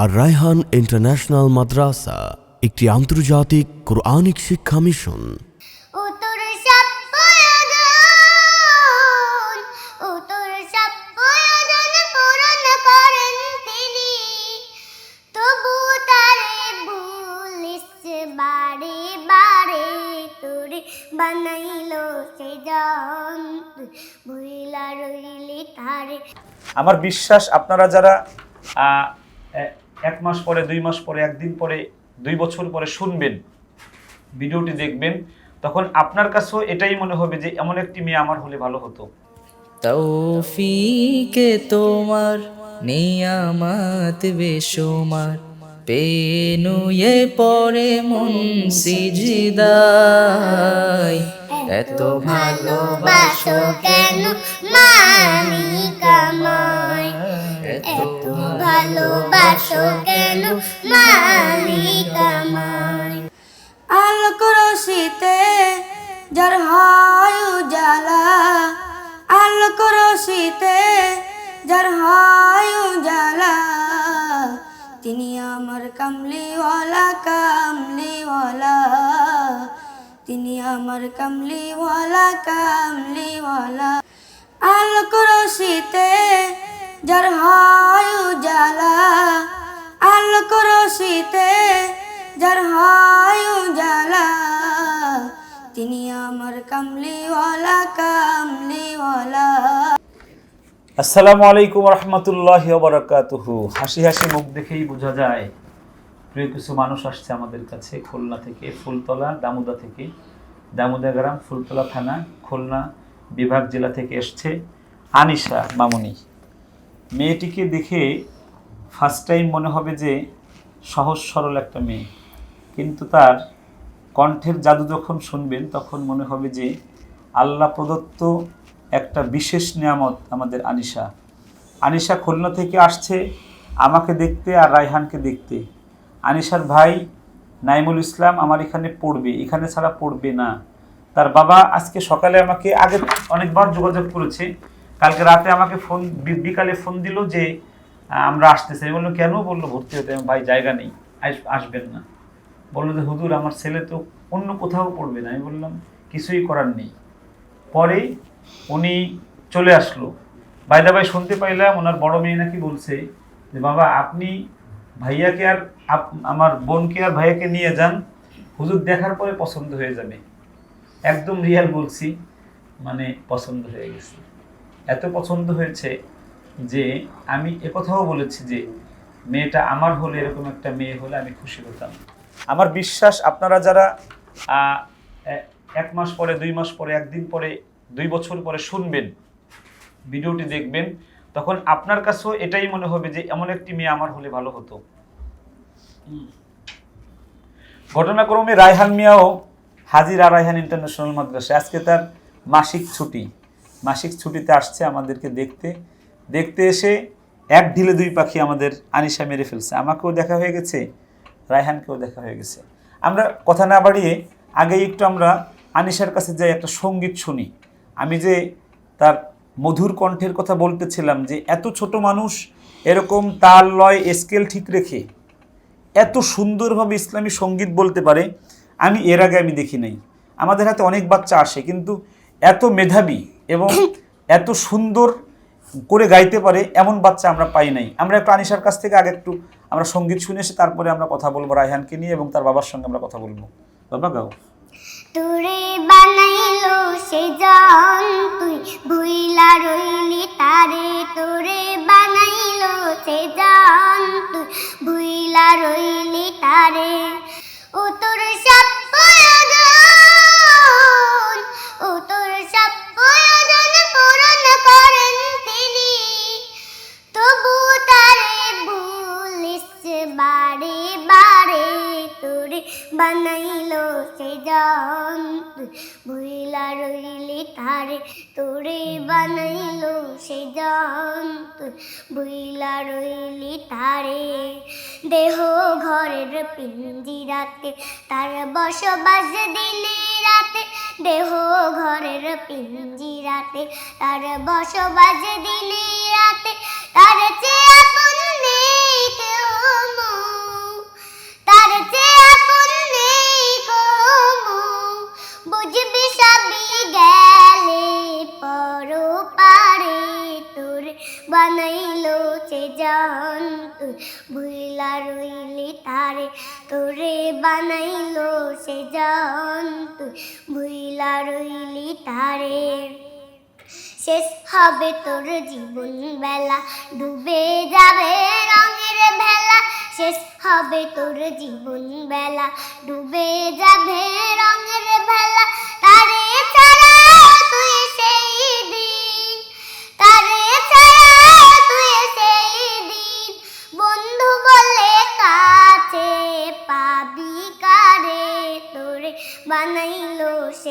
আর Raihan international মাদ্রাসা একটি আন্তর্জাতিক Quranic শিক্ষা মিশন। বানাইলো সে ভুইলা রইলি তারে। আমার বিশ্বাস আপনারা যারা এক মাস পরে দুই মাস পরে একদিন পরে দুই বছর পরে শুনবেন ভিডিওটি দেখবেন তখন আপনার কাছেও এটাই মনে হবে যে এমন একটি মেয়ে আমার হলে ভালো হতো। তৌফিকে তোমার নিয়ামত বেশুমার পেনুয়ে পরে মন সিজদাই এত ভালোবাসো কেন মালিক ভালোবাসো কেন? মালিক আমায়। আলোক রশিতে যার হয় উজালা আলোক রশিতে যার হয় উজালা তিনি আমার কামলিওয়ালা কামলিওয়ালা। তিনি আমার কামলিওয়ালা কামলিওয়ালা। আলোক রশিতে যার হয় উজালা আলোক রশিতে যার হয় উজালা। তিনি আমার কামলিওয়ালা কামলিওয়ালা। আসসালামু আলাইকুম রহমতুল্লাহ বারাকাতুহু। হাসি হাসি মুখ দেখেই বোঝা যায়। প্রিয় কিছু মানুষ আসছে আমাদের কাছে, খুলনা থেকে, ফুলতলা, দামুদা থেকে। দামুদা গ্রাম, ফুলতলা থানা, খুলনা বিভাগ জেলা থেকে এসছে আনিশা মামুনি। মেয়েটিকে দেখে ফার্স্ট টাইম মনে হবে যে সহজ সরল একটা মেয়ে। কিন্তু তার কণ্ঠের জাদু যখন শুনবেন, তখন মনে হবে যে আল্লাহ প্রদত্ত একটা বিশেষ নিয়ামত আমাদের আনিশা। আনিশা খুলনা থেকে আসছে, আমাকে দেখতে আর রায়হানকে দেখতে। আনিশার ভাই নাইমুল ইসলাম আমার এখানে পড়বে, এখানে ছাড়া পড়বে না। তার বাবা আজকে সকালে আমাকে আগে অনেকবার যোগাযোগ করেছে কালকে রাতে আমাকে ফোন বিকালে ফোন দিল যে আমরা আসতেছি। আমি বললাম কেন? বলল, ভর্তি হতে ভাই জায়গা নেই আসবেন না। বলল যে হুদুর আমার ছেলে তো অন্য কোথাও পড়বে না। আমি বললাম, কিছুই করার নেই। পরে উনি চলে আসলো। বাইদা ভাই শুনতে পাইলাম ওনার বড় মেয়ে নাকি বলছে যে, বাবা, আপনি ভাইয়াকে আর আমার বোনকে আর ভাইয়াকে নিয়ে যান। হুজুর দেখার পরে পছন্দ হয়ে যাবে। একদম রিয়াল বলছি মানে পছন্দ হয়ে গেছে। এত পছন্দ হয়েছে যে আমি একথাও বলেছি যে মেয়েটা আমার হলে এরকম একটা মেয়ে হলে আমি খুশি হতাম। আমার বিশ্বাস আপনারা যারা এক মাস পরে, দুই মাস পরে, একদিন পরে, দুই বছর পরে শুনবেন, ভিডিওটি দেখবেন, তখন আপনার কাছেও এটাই মনে হবে যে এমন একটি মেয়ে আমার হলে ভালো হতো। ঘটনাক্রমে রায়হান মিয়াও হাজিরা রায়হান ইন্টারন্যাশনাল মাদ্রাসা আজকে তার মাসিক ছুটি। মাসিক ছুটিতে আসছে আমাদেরকে দেখতে। দেখতে এসে এক ঢিলে দুই পাখি আমাদের আনিশা মেরে ফেলছে। আমাকেও দেখা হয়ে গেছে, রায়হানকেও দেখা হয়ে গেছে। আমরা কথা না বাড়িয়ে আগেই একটু আমরা আনিশার কাছে যাই একটা সংগীত শুনি। আমি যে তার মধুর কণ্ঠের কথা বলতেছিলাম যে, এত ছোট মানুষ, এরকম তাল, লয়, স্কেল ঠিক রেখে এত সুন্দরভাবে ইসলামী সংগীত বলতে পারে, আমি এর আগে আমি দেখি নাই। আমাদের হাতে অনেক বাচ্চা আসে, কিন্তু এত মেধাবী এবং এত সুন্দর করে গাইতে পারে এমন বাচ্চা আমরা পাই নাই। আমরা একটু আনিশার কাছ থেকে আগে একটু আমরা সংগীত শুনে এসে তারপরে আমরা কথা বলব রায়হানকে নিয়ে এবং তার বাবার সঙ্গে আমরা কথা বলব। বাবা গাও। তোরে বানাইলো সে জান, তুই ভুইলা রইলি তারে। তোরে বানাইলো সে জান, তুই ভুইলা রইলি তারে। বানাইলো সে জান ভুইলা রইলি তারে, তোরে বানাইলো সে জান ভুইলা রইলি তারে, দেহ ঘরের পিঞ্জিরাতে তার বসবাস দিনে রাতে, দেহ ঘরের পিঞ্জিরাতে তার বসবাস দিনে রাতে, তার চেয়ে তুই ভুইলা রইলি তারে, তোরে বানাইলো সে জান, ভুইলা রইলি তারে। শেষ হবে তোর জীবন বেলা, ডুবে যাবে রঙের ভেলা। শেষ হবে তোর জীবন বেলা, ডুবে যাবে রঙের ভেলা। তারে ছাড়া তুই সেই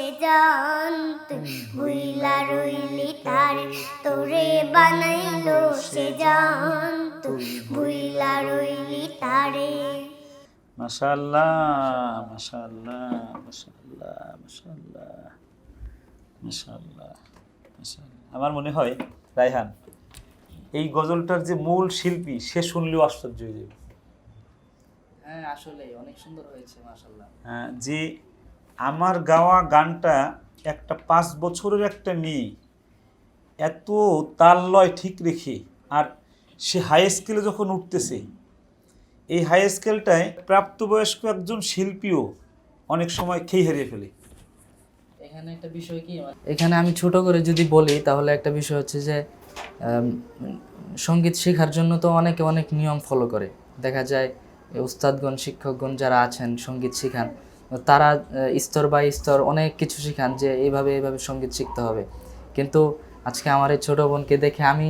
সে জান তুই ভুইলা রইলি তারে তোরে বানাইলো সে জান তুই ভুইলা রইলি তারে। মাশাআল্লাহ মাশাআল্লাহ মাশাআল্লাহ মাশাআল্লাহ মাশাআল্লাহ মাশাআল্লাহ। আমার মনে হয় রায়হান এই গজলটার যে মূল শিল্পী সে শুনলেও আশ্চর্য হয়ে যাবে। হ্যাঁ আসলে অনেক সুন্দর হয়েছে মাশাল্লাহ হ্যাঁ, যে আমার গাওয়া গানটা একটা পাঁচ বছরের একটা মেয়ে। এত তাল লয় ঠিক রেখে আর সে হাই স্কেলে যখন উঠতেছে, এই হাই স্কেলটায় প্রাপ্তবয়স্ক একজন শিল্পীও অনেক সময় খেয়ে হারিয়ে ফেলে। এখানে একটা বিষয় কি? এখানে আমি ছোট করে যদি বলি, তাহলে একটা বিষয় হচ্ছে যে সংগীত শেখার জন্য তো অনেকে অনেক নিয়ম ফলো করে। দেখা যায় উস্তাদগণ শিক্ষকগণ যারা আছেন, সংগীত শেখান তারা স্তর বাই স্তর অনেক কিছু শেখান যে এইভাবে এইভাবে সংগীত শিখতে হবে। কিন্তু আজকে আমার এই ছোটো বোনকে দেখে আমি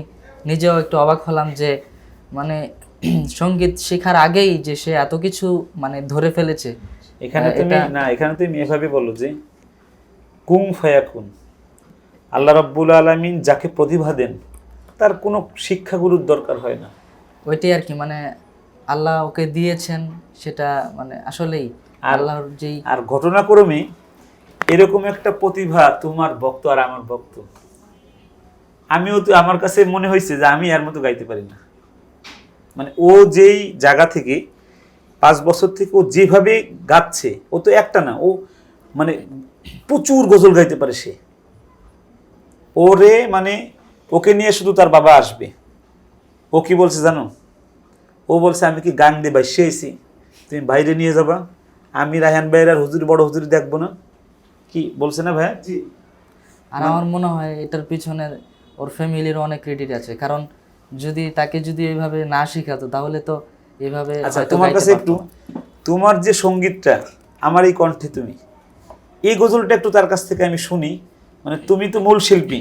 নিজেও একটু অবাক হলাম যে মানে সংগীত শেখার আগেই যে সে এত কিছু মানে ধরে ফেলেছে। এখানে তুমি না এখানে তুমি এভাবে বলো যে কুং ফায়াকুন আল্লাহ রাব্বুল আলামিন যাকে প্রতিভা দেন তার কোনো শিক্ষাগুরুর দরকার হয় না। ওইটাই আর কি মানে আল্লাহ ওকে দিয়েছেন সেটা মানে আসলেই। আল্লাহর যেই আর ঘটনাক্রমে এরকম একটা প্রতিভা তোমার ভক্ত আর আমার ভক্ত। আমিও তো আমার কাছে মনে হয়েছে যে আমি এর মতো গাইতে পারি না। মানে ও যেই জায়গা থেকে পাঁচ বছর থেকে ও যেভাবে গাচ্ছে ও তো একটা না ও মানে প্রচুর গজল গাইতে পারে সে। ওরে মানে ওকে নিয়ে শুধু তার বাবা আসবে। ও কি বলছে জানো? ও বলছে আমি কি গান দিয়ে বাইসে আইছি তুমি বাইরে নিয়ে যাবা? আমি রায়হান ভাইয়ের আর হুজুর বড় হুজুর দেখব না। কি বলছে না ভাইয়া জি। আর আমার মনে হয় এটার পিছনে ওর ফ্যামিলির অনেক ক্রেডিট আছে। কারণ যদি তাকে যদি এইভাবে না শেখাতো তাহলে তো এইভাবে আচ্ছা তোমার কাছে একটু তোমার যে সঙ্গীতটা আমার এই কণ্ঠে তুমি এই গজলটা একটু তার কাছ থেকে আমি শুনি। মানে তুমি তো মূল শিল্পী।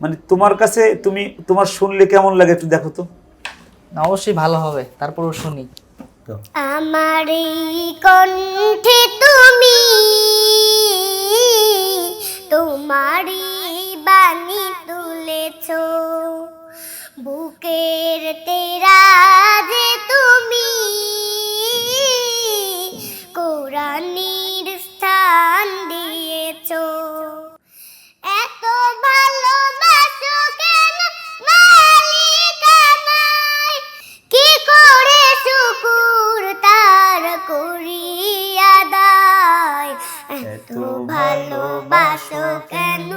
মানে তোমার কাছে তুমি তোমার শুনলে কেমন লাগে একটু দেখো তো। না, অবশ্যই ভালো হবে তারপরও শুনি। আমার কণ্ঠে তুমি তোমারই বাণী তুলেছ। বুকের তেরা যে তুমি শুকুর তার করিয়া দায়। এত ভালোবাসো কেন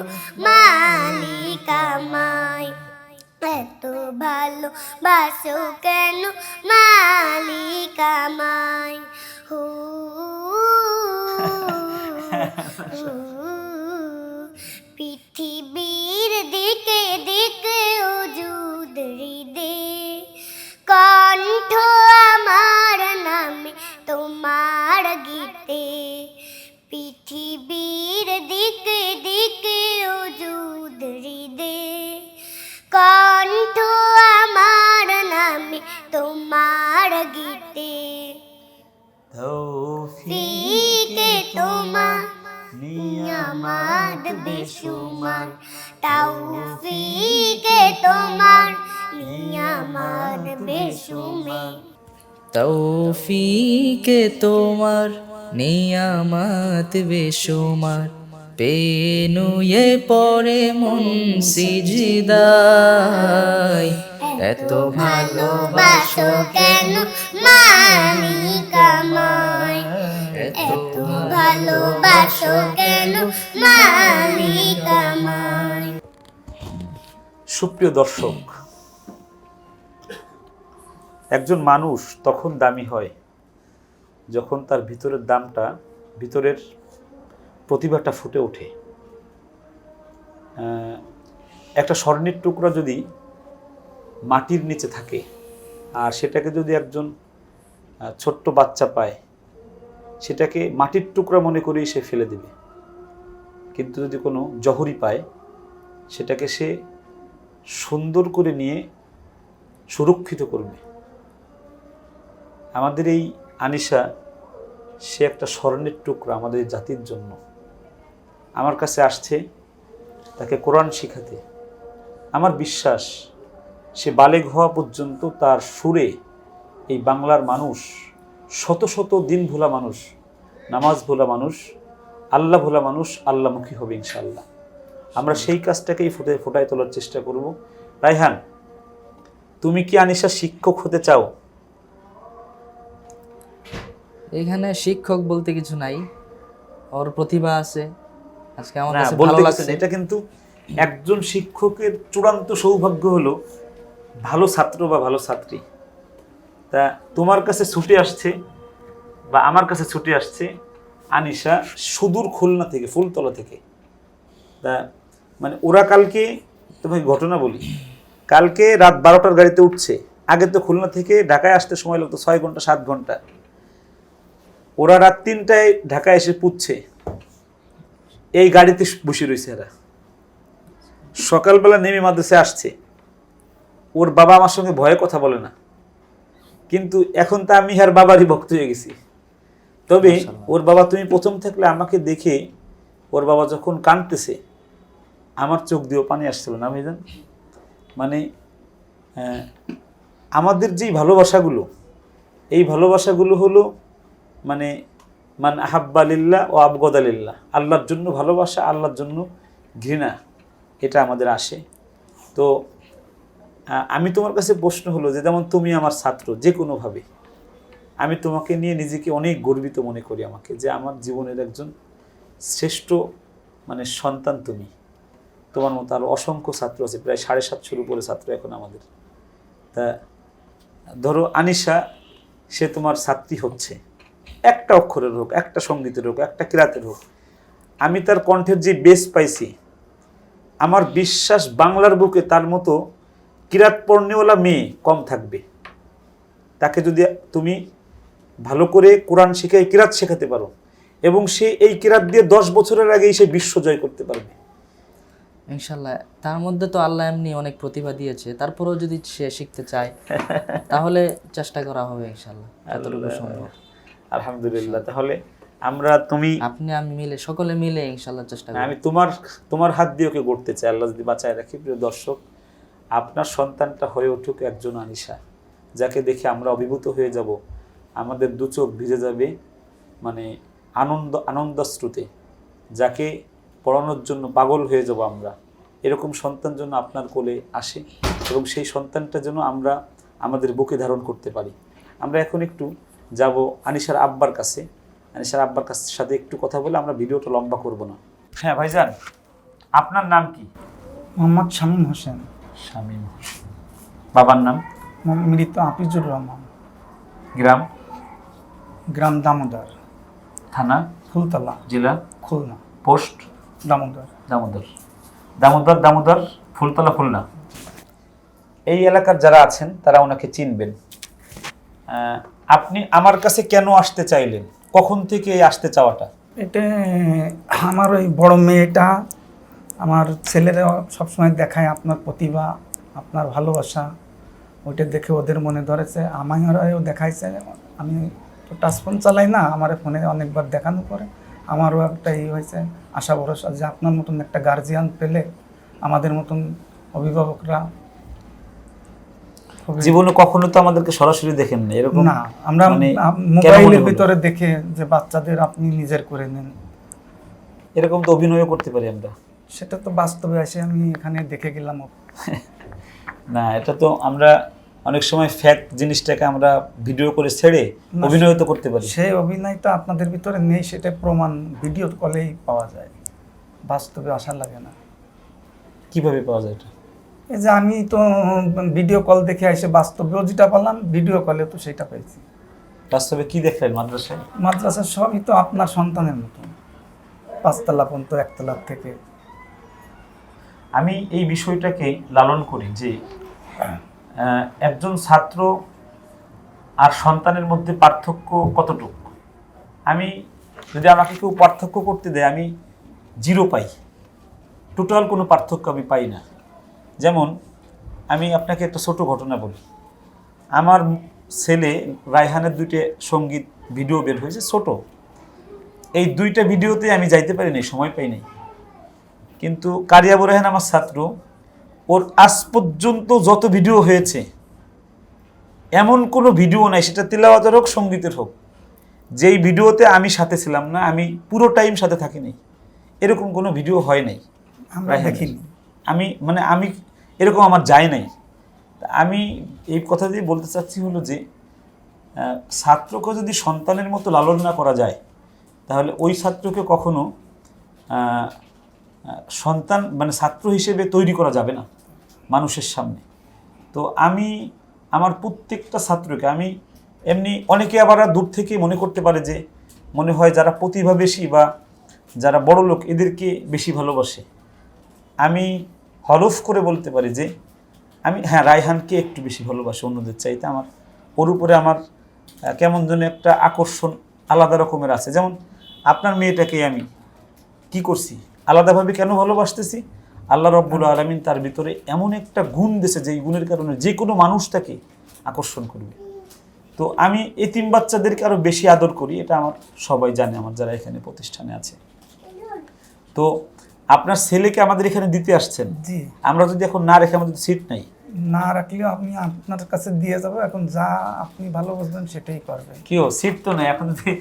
মালিক আমায় এত ভালোবাসো কেন মালিক আমায় হু পৃথিবীর দিকে দিকে ওজুদ হৃদে কণ্ঠ তোমার গীতে, পৃথিবীর দিকে দিকে ওজুদ হৃদে। কণ্ঠ আমার নামে তোমার গীতে। ফিকে তোমার নিয়ামাত বেশুমার। তাওফিকে তোমার, নিয়ামাত বেশুমার। তৌফিকে তোমার নিয়ামত বেশুমার। পেনুয়ে পরে মন সিজদায় এত ভালোবাসো কেন মালিক আমায় এত ভালোবাসো কেন মালিক আমায় সুপ্রিয় দর্শক একজন মানুষ তখন দামি হয়, যখন তার ভিতরের দামটা, ভিতরের প্রতিভাটা ফুটে ওঠে। একটা স্বর্ণের টুকরা যদি মাটির নিচে থাকে আর সেটাকে যদি একজন ছোট্ট বাচ্চা পায়, সেটাকে মাটির টুকরা মনে করেই সে ফেলে দেবে। কিন্তু যদি কোনো জহরি পায়, সেটাকে সে সুন্দর করে নিয়ে সুরক্ষিত করবে। আমাদের এই আনিশা সে একটা স্বর্ণের টুকরা আমাদের জাতির জন্য। আমার কাছে আসছে, তাকে কোরআন শিখাতে। আমার বিশ্বাস, সে বালেগ হওয়া পর্যন্ত তার সুরে এই বাংলার মানুষ, শত শত দিন ভোলা মানুষ, নামাজ ভোলা মানুষ, আল্লাহ ভোলা মানুষ আল্লাহমুখী হবে ইনশাল্লাহ আমরা সেই কাজটাকেই ফুটে, ফোটায় তোলার চেষ্টা করব। রাইহান তুমি কি আনিশা শিক্ষক হতে চাও? এখানে শিক্ষক বলতে কিছু নাই। ওর প্রতিভা আছে। আজকে আমার কাছে ভালো লাগছে। এটা কিন্তু একজন শিক্ষকের চূড়ান্ত সৌভাগ্য হলো ভালো ছাত্র বা ভালো ছাত্রী। তা তোমার কাছে ছুটে আসছে বা আমার কাছে ছুটে আসছে আনিশা সুদূর খুলনা থেকে ফুলতলা থেকে। তা মানে ওরা কালকে তোমাকে ঘটনা বলি কালকে রাত বারোটার গাড়িতে উঠছে। আগে তো খুলনা থেকে ঢাকায় আসতে সময় লাগতো ছয় ঘণ্টা সাত ঘণ্টা। ওরা রাত তিনটায় ঢাকায় এসে পুচ্ছে এই গাড়িতে বসে রয়েছে এরা। সকালবেলা নেমে মাদ্রাসে আসছে। ওর বাবা আমার সঙ্গে ভয়ে কথা বলে না। কিন্তু এখন তা আমি আর বাবারই ভক্ত হয়ে গেছি। তবে ওর বাবা তুমি প্রথম থাকলে আমাকে দেখে ওর বাবা যখন কাঁদতেছে আমার চোখ দিয়েও পানি আসছিল না ভাইজান? মানে আমাদের যেই ভালোবাসাগুলো এই ভালোবাসাগুলো হলো মানে মান আহাব্বালিল্লাহ ও আবগদালিল্লাহ আল্লাহর জন্য ভালোবাসা, আল্লাহর জন্য ঘৃণা, এটা আমাদের আসে। তো আমি তোমার কাছে প্রশ্ন হলো যে, যেমন তুমি আমার ছাত্র যে কোনোভাবে আমি তোমাকে নিয়ে নিজেকে অনেক গর্বিত মনে করি আমাকে যে আমার জীবনের একজন শ্রেষ্ঠ মানে সন্তান তুমি। তোমার মতো আরও অসংখ্য ছাত্র আছে, প্রায় সাড়ে সাতশোর উপরে ছাত্র এখন আমাদের। তা, ধরো আনিশা, সে তোমার ছাত্রী হচ্ছে। একটা অক্ষরের হোক একটা সঙ্গীতের হোক একটা কিরাতের হোক আমি তার কণ্ঠের যে বেস পাইছি আমার বিশ্বাস বাংলার বুকে তার মতো কিরাত পর্ণেওয়ালা মেয়ে কম থাকবে। তাকে যদি তুমি ভালো করে কোরআন শিখে কিরাত শেখাতে পারো এবং সে এই কিরাত দিয়ে দশ বছরের আগেই সে বিশ্ব জয় করতে পারবে। ইনশাল্লাহ তার মধ্যে তো আল্লাহ এমনি অনেক প্রতিভা দিয়েছে তারপরেও যদি সে শিখতে চায় তাহলে চেষ্টা করা হবে ইনশাল্লাহ যতটুকু সম্ভব। আলহামদুলিল্লাহ তাহলে আমরা তুমি আপনি আমি মিলে সকলে মিলে ইনশাল্লাহ চেষ্টা না, করব। আমি তোমার তোমার হাত দিয়ে ওকে গড়তে চাই আল্লাহ যদি বাঁচায় রাখি প্রিয় দর্শক আপনার সন্তানটা হয়ে উঠুক একজন আনিশা যাকে দেখে আমরা অভিভূত হয়ে যাব। আমাদের দু চোখ ভিজে যাবে মানে আনন্দ আনন্দাশ্রুতে যাকে পড়ানোর জন্য পাগল হয়ে যাব আমরা। এরকম সন্তান যেন আপনার কোলে আসে এবং সেই সন্তানটা যেন আমরা আমাদের বুকে ধারণ করতে পারি। আমরা এখন একটু যাব আনিশার আব্বার কাছে। আনিশার আব্বার কাছ সাথে একটু কথা বলে আমরা ভিডিওটা লম্বা করব না। হ্যাঁ ভাইজান আপনার নাম কি? মোহাম্মদ শামীম হোসেন। শামীম। বাবার নাম? মৃত আপিজুর রহমান। গ্রাম? গ্রাম দামোদর। থানা? ফুলতলা। জেলা? খুলনা। পোস্ট? দামোদর। দামোদর। দামোদর দামোদর ফুলতলা খুলনা। এই এলাকার যারা আছেন তারা ওনাকে চিনবেন। আপনি আমার কাছে কেন আসতে চাইলেন? কখন থেকে আসতে চাওয়াটা? এটা, আমার ওই বড় মেয়েটা, আমার ছেলেরা সবসময় দেখায় আপনার প্রতিভা, আপনার ভালোবাসা। ওইটা দেখে ওদের মনে ধরেছে, আমারও দেখাইছে। আমি তো টাচ ফোন চালাই না, আমার ফোনে অনেকবার দেখানো পরে আমারও একটা ই হয়েছে, আশা ভরসা যে আপনার মতন একটা গার্জিয়ান পেলে আমাদের মতন অভিভাবকরা জীবনে কখনো তো আমাদেরকে সরাসরি দেখেন না এরকম না আমরা মানে মোবাইলের ভিতরে দেখে যে বাচ্চাদের আপনি নিজের করে নেন। এরকম তো অভিনয় করতে পারি আমরা। সেটা তো বাস্তবে এসে আমি এখানে দেখে গেলাম। না এটা তো আমরা অনেক সময় ফ্যাক্ট জিনিসটাকে আমরা ভিডিও করে ছেড়ে অভিনয় তো করতে পারি। সেই অভিনয় তো আপনাদের ভিতরে নেই সেটা প্রমাণ ভিডিও কলেই পাওয়া যায়। বাস্তবে আসা লাগে না। কীভাবে পাওয়া যায় এটা? যে আমি তো ভিডিও কল দেখে এসে বাস্তবেও যেটা পেলাম ভিডিও কলে তো সেটা পেয়েছি। বাস্তবে কি দেখলেন মাদ্রাসায়? মাদ্রাসার সবই তো আপনার সন্তানের মতো। পাঁচতলা পর্যন্ত একতলার থেকে। আমি এই বিষয়টাকে লালন করি যে একজন ছাত্র আর সন্তানের মধ্যে পার্থক্য কতটুকু? আমি যদি আমাকে কেউ পার্থক্য করতে দেয় আমি জিরো পাই। টোটাল কোনো পার্থক্য আমি পাই না। যেমন আমি আপনাকে একটা ছোট ঘটনা বলি। আমার ছেলে রায়হানের দুইটা সংগীত ভিডিও বের হয়েছে ছোট। এই দুইটা ভিডিওতে আমি যাইতে পারি নাই সময় পাই নাই। কিন্তু কারিয়াবু রেহান আমার ছাত্র ওর আজ পর্যন্ত যত ভিডিও হয়েছে এমন কোনো ভিডিও নাই সেটা তিলাওয়াতের হোক সঙ্গীতের হোক। যেই ভিডিওতে আমি সাথে ছিলাম না আমি পুরো টাইম সাথে থাকি নাই। এরকম কোনো ভিডিও হয় নাই আমরা রায়হানের। দেখিনি। আমি মানে আমি এরকম আমার যায় নাই। আমি এই কথা দিয়ে বলতে চাচ্ছি হলো যে ছাত্রকে যদি সন্তানের মতো লালন না করা যায়, তাহলে ওই ছাত্রকে কখনো সন্তান মানে ছাত্র হিসেবে তৈরি করা যাবে না মানুষের সামনে। তো আমি আমার প্রত্যেকটা ছাত্রকে, আমি এমনি অনেকে আবার দূর থেকে মনে করতে পারে যে, মনে হয় যারা প্রতিভা বেশি বা যারা বড় লোক এদেরকে বেশি ভালোবাসে। আমি হরফ করে বলতে পারি যে আমি হ্যাঁ রায়হানকে একটু বেশি ভালোবাসি অন্যদের চাইতে। আমার ওর উপরে আমার কেমন যেন একটা আকর্ষণ আলাদা রকমের আছে। যেমন আপনার মেয়েটাকে আমি কি করছি? আলাদাভাবে কেন ভালোবাসতেছি? আল্লাহ রব্বুল আলমিন তার ভিতরে এমন একটা গুণ দিয়েছে যেই গুণের কারণে যে কোনো মানুষ তাকে আকর্ষণ করবে। তো আমি এতিম বাচ্চাদেরকে আরও বেশি আদর করি। এটা আমার সবাই জানে, আমার যারা এখানে প্রতিষ্ঠানে আছে। তো আপনার ছেলেকে আমাদের এখানে দিতে আসছেন। জি। আমরা যদি এখন না রেখে আমাদের সিট নাই। না রাখলেও আপনি আপনার কাছে দিয়ে যাব এখন যা আপনি ভালো বুঝবেন সেটাই করবেন। কেউ সিট তো নেই এখন যদি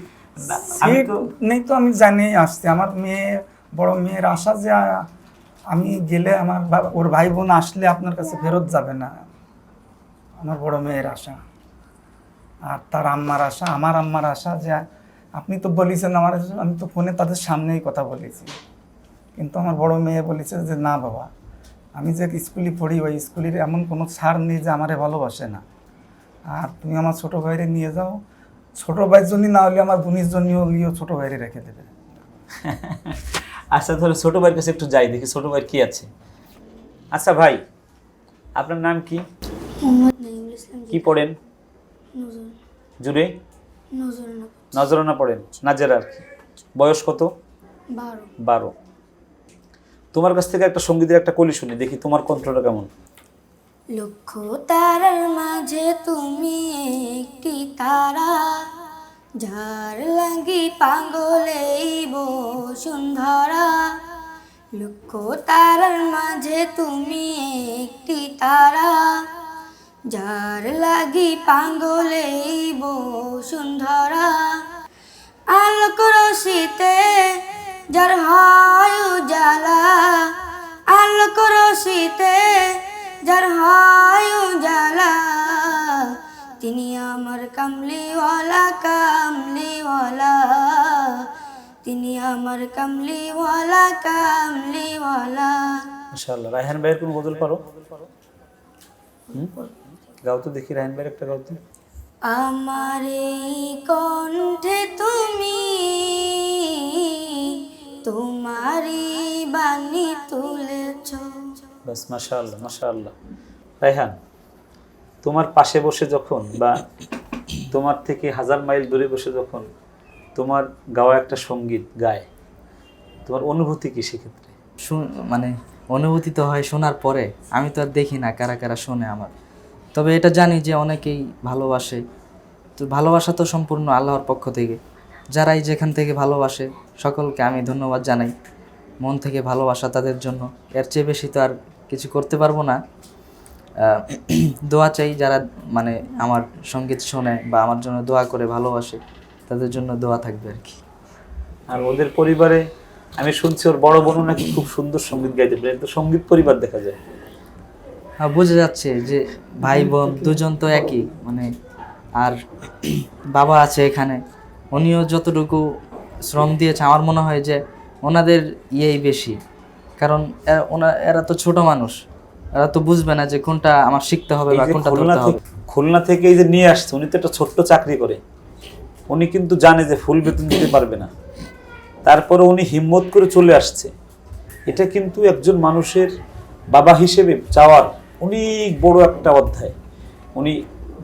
আমি সিট তো নেই তো আমি জানি আসছি। আমার মেয়ে বড় মেয়ের আশা যে আমি গেলে আমার ওর ভাই বোন আসলে আপনার কাছে ফেরত যাবে না। আমার বড় মেয়ের আশা। আর তার আম্মার আশা আমার আম্মার আশা যে আপনি তো বলেছেন আমার আমি তো ফোনে তাদের সামনেই কথা বলেছি। কিন্তু আমার বড় মেয়ে বলেছে যে না বাবা আমি যে স্কুলে পড়ি ওই স্কুলের এমন কোনো ছাড় নেই যে আমারে ভালোবাসে না। আর তুমি আমার ছোট ভাইরে নিয়ে যাও। ছোট ভাইয়ের জন্য না হলে আমার বোনের জন্য হলেও ছোট ভাইরে রেখে দেবে। আচ্ছা তাহলে ছোট ভাইয়ের কাছে একটু যাই দেখি ছোট ভাইয়ের কি আছে। আচ্ছা ভাই আপনার নাম কি? কি পড়েন? জুড়ে? নজরানা পড়েন। নাজের আর কি। বয়স কত? বারো। বারো। তোমার কাছ থেকে একটা সঙ্গীতের একটা কলি শুনি, দেখি তোমার কণ্ঠটা কেমন। লক্ষ তারার মাঝে তুমি একটি তারা, যার লাগি পাগলেই বসুন্ধরা লক্ষ তারার মাঝে তুমি একটি তারা, যার লাগি পাগলেই বসুন্ধরা আলোক রশিতে যার যার হয় উজালা। তিনি আমার কামলিওয়ালা কামলিওয়ালা। তিনি আমার কামলিওয়ালা কামলিওয়ালা। মাশাআল্লাহ। রায়হান ভাইয়ের কোন গজল পারো? গাও তো দেখি রায়হান ভাইয়ের একটা গাও তো। আমার কণ্ঠে তুমি তোমারই বাণী তুলেছ। বাস, মাশাআল্লাহ মাশাআল্লাহ। রায়হান তোমার পাশে বসে যখন বা তোমার থেকে হাজার মাইল দূরে বসে যখন তোমার গাওয়া একটা সংগীত গায়, তোমার অনুভূতি কি সেক্ষেত্রে? মানে অনুভূতি তো হয় শোনার পরে, আমি তো আর দেখি না কারা কারা শোনে আমার। তবে এটা জানি যে অনেকেই ভালোবাসে। তো ভালোবাসা তো সম্পূর্ণ আল্লাহর পক্ষ থেকে। যারাই যেখান থেকে ভালোবাসে, সকলকে আমি ধন্যবাদ জানাই। মন থেকে ভালোবাসা তাদের জন্য। এর চেয়ে বেশি তো আর কিছু করতে পারব না। দোয়া চাই যারা মানে আমার সংগীত শোনে বা আমার জন্য দোয়া করে ভালোবাসে তাদের জন্য দোয়া থাকবে আর কি। আর ওদের পরিবারে আমি শুনছি ওর বড় বোনও নাকি খুব সুন্দর সংগীত গাইতে পারে। তো সংগীত পরিবার দেখা যায়। হ্যাঁ বোঝা যাচ্ছে যে ভাই বোন দুজন তো একই মানে আর বাবা আছে এখানে উনিও যতটুকু শ্রম দিয়েছে আমার মনে হয় যে ওনাদের ইয়েই বেশি। কারণ এরা- ওনা এরা তো ছোট মানুষ। এরা তো বুঝবে না যে কোনটা আমার শিখতে হবে বা কোনটা খুলনা ধরতে হবে। থেকে খুলনা থেকে এই যে নিয়ে আসছে উনি তো একটা ছোট্ট চাকরি করে। উনি কিন্তু জানে যে ফুল বেতন দিতে পারবে না। তারপরে উনি হিম্মত করে চলে আসছে। এটা কিন্তু একজন মানুষের বাবা হিসেবে চাওয়ার অনেক বড় একটা অধ্যায়। উনি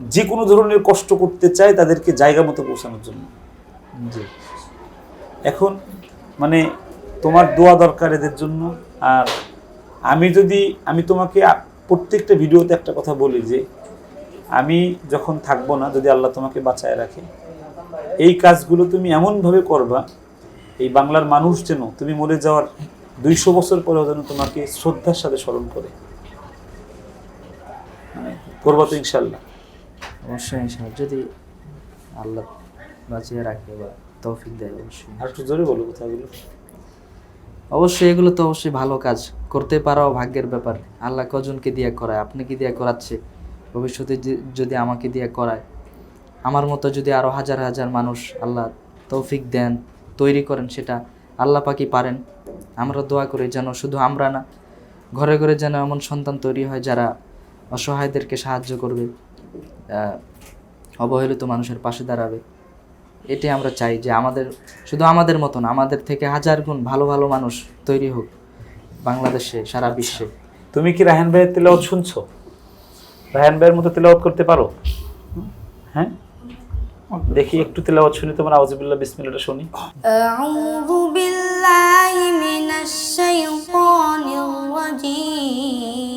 যে কোনো ধরনের কষ্ট করতে চায় তাদেরকে জায়গা মতো পৌঁছানোর জন্য। জি। এখন মানে তোমার দোয়া দরকার এদের জন্য। আর আমি যদি আমি তোমাকে প্রত্যেকটা ভিডিওতে একটা কথা বলি যে আমি যখন থাকব না যদি আল্লাহ তোমাকে বাঁচায় রাখে এই কাজগুলো তুমি এমনভাবে করবা এই বাংলার মানুষ যেন তুমি মরে যাওয়ার দুইশো বছর পরেও যেন তোমাকে শ্রদ্ধার সাথে স্মরণ করে। মানে করব তো ইনশাল্লাহ অবশ্যই ইনশাআল্লাহ যদি আল্লাহ বাঁচিয়ে রাখে বা তৌফিক দেয় অবশ্যই। আর একটু জোরে বলো কথাগুলো। অবশ্যই এগুলো তো অবশ্যই ভালো কাজ। করতে পারাও ভাগ্যের ব্যাপার। আল্লাহ কজনকে দিয়ে করায়, আপনি কি দিয়ে করাচ্ছে? ভবিষ্যতে যদি আমাকে দিয়ে করায়। আমার মতো যদি আরও হাজার হাজার মানুষ আল্লাহ তৌফিক দেন, তৈরি করেন সেটা আল্লাহ পাকি পারেন। আমরা দোয়া করি যেন শুধু আমরা না, ঘরে ঘরে যেন এমন সন্তান তৈরি হয় যারা অসহায়দেরকে সাহায্য করবে অবহেলিত মানুষের পাশে দাঁড়াবে। এটি আমরা চাই যে আমাদের শুধু আমাদের মতন আমাদের থেকে হাজার গুণ ভালো ভালো মানুষ তৈরি হোক বাংলাদেশে সারা আচ্ছা। বিশ্বে। তুমি কি রাহান ভাইয়ের তেলাওত শুনছো? রাহান ভাইয়ের মতো তেলাওত করতে পারো? হ্যাঁ? দেখি একটু তেলাওয়াত শুনি তোমার আউযুবিল্লাহ বিসমিল্লাহটা শুনি। আউযু বিল্লাহি মিনাশ শাইতানির রাজিম।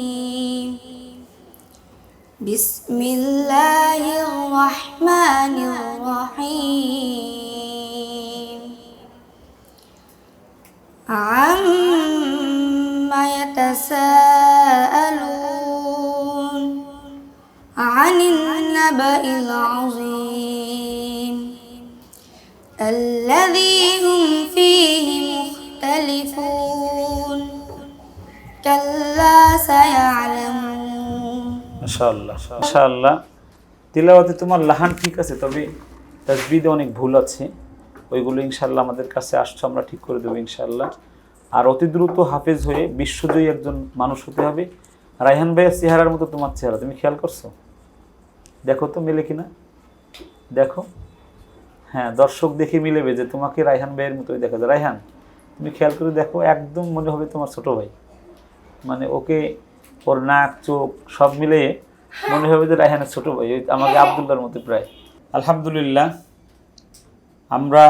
بسم الله الرحمن الرحيم. عما يتساءلون عن النبأ العظيم. الذي هم فيه مختلفون. كلا سيعلمون মাশাআল্লাহ মাশাআল্লাহ তিলাওয়াতে তোমার লাহান ঠিক আছে, তবে তাজবিদে অনেক ভুল আছে। ওইগুলো ইনশাল্লাহ আমাদের কাছে আসছে, আমরা ঠিক করে দেবো ইনশাআল্লাহ। আর অতি দ্রুত হাফেজ হয়ে বিশ্বজয়ী একজন মানুষ হতে হবে। রায়হান ভাইয়ের চেহারার মতো তোমার চেহারা, তুমি খেয়াল করছ? দেখো তো মিলে কিনা। দেখো। হ্যাঁ দর্শক দেখে মিলেবে যে তোমাকে রায়হান ভাইয়ের মতোই দেখা যায়। রায়হান, তুমি খেয়াল করে দেখো, একদম মনে হবে তোমার ছোট ভাই। মানে ওকে ওর নাক চোখ সব মিলিয়ে মনে হবে যে রায়হানের ছোট ভাই ওই আমাকে আবদুল্লার মতো প্রায়। আলহামদুলিল্লাহ আমরা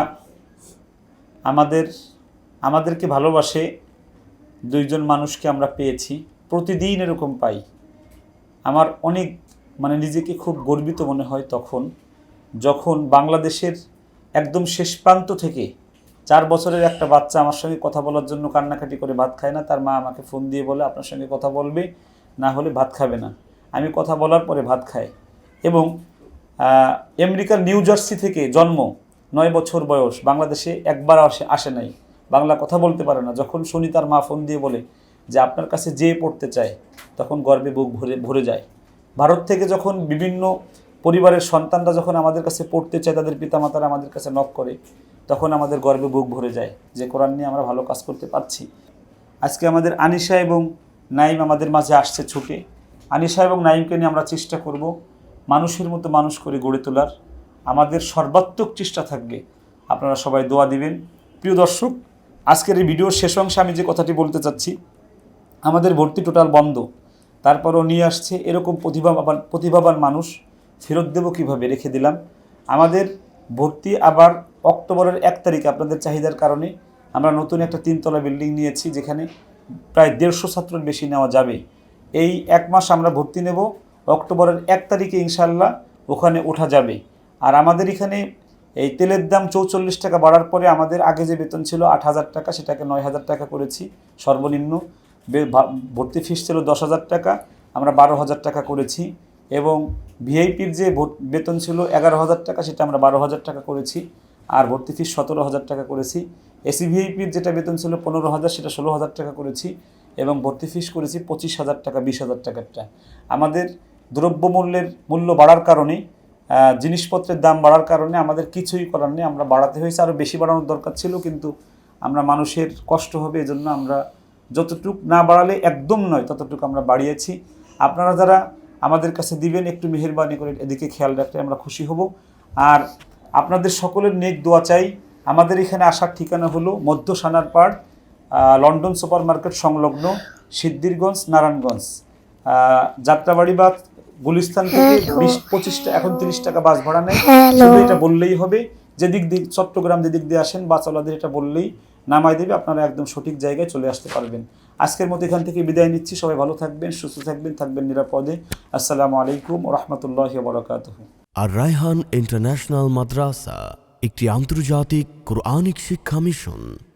আমাদের আমাদেরকে ভালোবাসে দুইজন মানুষকে আমরা পেয়েছি প্রতিদিন এরকম পাই। আমার অনেক মানে নিজেকে খুব গর্বিত মনে হয় তখন যখন বাংলাদেশের একদম শেষ প্রান্ত থেকে চার বছরের একটা বাচ্চা আমার সঙ্গে কথা বলার জন্য কান্নাকাটি করে ভাত খায় না, তার মা আমাকে ফোন দিয়ে বলে, আপনার সঙ্গে কথা বলবে, না হলে ভাত খাবে না। আমি কথা বলার পরে ভাত খায় এবং আমেরিকার নিউ জার্সি থেকে জন্ম, নয় বছর বয়স, বাংলাদেশে একবার আসে আসে নাই। বাংলা কথা বলতে পারে না। যখন শুনি তার মা ফোন দিয়ে বলে যে, আপনার কাছে যে পড়তে চায় তখন গর্বে বুক ভরে ভরে যায়। ভারত থেকে যখন বিভিন্ন পরিবারের সন্তানরা যখন আমাদের কাছে পড়তে চায়, তাদের পিতামাতারা আমাদের কাছে নক করে। তখন আমাদের গর্বে বুক ভরে যায় যে কোরআন নিয়ে আমরা ভালো কাজ করতে পারছি। আজকে আমাদের আনিশা এবং নাইম আমাদের মাঝে আসছে ছুটে। আনিশা এবং নাইমকে নিয়ে আমরা চেষ্টা করব মানুষের মতো মানুষ করে গড়ে তোলার। আমাদের সর্বাত্মক চেষ্টা থাকবে। আপনারা সবাই দোয়া দিবেন। প্রিয় দর্শক, আজকের এই ভিডিওর শেষ অংশে আমি যে কথাটি বলতে চাচ্ছি, আমাদের ভর্তি টোটাল বন্ধ। তারপরও নিয়ে আসছে এরকম প্রতিভাবান প্রতিভাবান মানুষ। ফেরত দেবো কীভাবে? রেখে দিলাম। আমাদের ভর্তি আবার অক্টোবরের এক তারিখে আপনাদের চাহিদার কারণে আমরা নতুন একটা তিনতলা বিল্ডিং নিয়েছি যেখানে প্রায় দেড়শো ছাত্রের বেশি নেওয়া যাবে। এই এক মাস আমরা ভর্তি নেব, অক্টোবরের এক তারিখে ইনশাল্লাহ ওখানে ওঠা যাবে। আর আমাদের এখানে এই তেলের দাম চৌচল্লিশ টাকা বাড়ার পরে আমাদের আগে যে বেতন ছিল আট হাজার টাকা, সেটাকে নয় হাজার টাকা করেছি। সর্বনিম্ন ভর্তি ফিস ছিল দশ হাজার টাকা, আমরা বারো হাজার টাকা করেছি। এবং ভিআইপির যে বেতন ছিল এগারো হাজার টাকা, সেটা আমরা বারো হাজার টাকা করেছি। আর ভর্তি ফিস সতেরো হাজার টাকা করেছি। এসি ভিআইপির যেটা বেতন ছিল পনেরো হাজার, সেটা ষোলো হাজার টাকা করেছি এবং ভর্তি ফিস করেছি পঁচিশ হাজার টাকা, বিশ হাজার টাকারটা। আমাদের দ্রব্যমূল্যের মূল্য বাড়ার কারণে জিনিসপত্রের দাম বাড়ার কারণে আমাদের কিছুই করার নেই। আমরা বাড়াতে হয়েছে আরও বেশি বাড়ানোর দরকার ছিল, কিন্তু আমরা মানুষের কষ্ট হবে, এজন্য আমরা যতটুক না বাড়ালে একদম নয়, ততটুকু আমরা বাড়িয়েছি। আপনারা যারা আমাদের কাছে দিবেন একটু মেহেরবানি করে এদিকে খেয়াল রাখলে আমরা খুশি হব। আর আপনাদের সকলের নেক দোয়া চাই। আমাদের এখানে আসার ঠিকানা হলো মধ্য সানারপাড় আহ, লন্ডন সুপার মার্কেট সংলগ্ন সিদ্দিরগঞ্জ নারায়ণগঞ্জ। আহ, যাত্রাবাড়ি বা গুলিস্তান থেকে বিশ পঁচিশটা এখন তিরিশ টাকা বাস ভাড়া নেয়। শুধু এটা বললেই হবে যেদিক দিয়ে চট্টগ্রাম যেদিক দিয়ে আসেন বাসওয়ালাদের এটা বললেই নামাই দেবে আপনারা একদম সঠিক জায়গায় চলে আসতে পারবেন। আজকের মতো এখান থেকে বিদায় নিচ্ছি। সবাই ভালো থাকবেন, সুস্থ থাকবেন থাকবেন নিরাপদে। আসসালামু আলাইকুম রহমতুল্লাহ বরাকাত আর রায়হান ইন্টারন্যাশনাল মাদ্রাসা, একটি আন্তর্জাতিক কোরআনিক শিক্ষা মিশন।